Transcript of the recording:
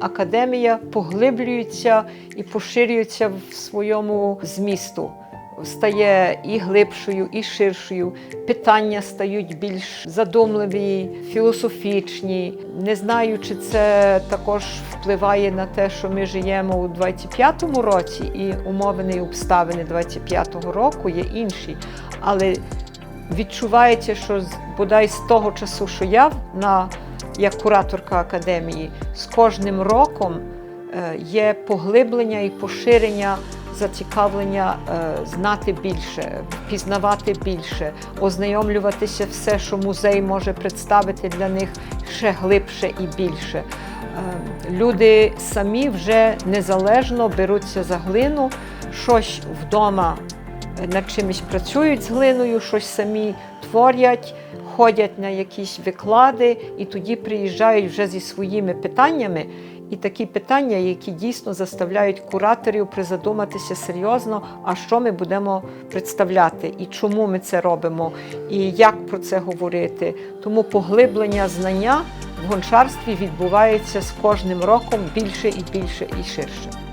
академія поглиблюється і поширюється в своєму змісту. Стає і глибшою, і ширшою. Питання стають більш задумливі, філософічні. Не знаю, чи це також впливає на те, що ми живемо у 25-му році, і умови і обставини 25-го року є інші. Але відчувається, що бодай з того часу, що я на як кураторка академії, з кожним роком е, є поглиблення і поширення зацікавлення е, знати більше, пізнавати більше, ознайомлюватися все, що музей може представити для них ще глибше і більше. Е, Люди самі вже незалежно беруться за глину, щось вдома над чимось працюють з глиною, щось самі творять, ходять на якісь виклади і тоді приїжджають вже зі своїми питаннями. І такі питання, які дійсно заставляють кураторів призадуматися серйозно, а що ми будемо представляти, і чому ми це робимо, і як про це говорити. Тому поглиблення знання в гончарстві відбувається з кожним роком більше і більше і ширше.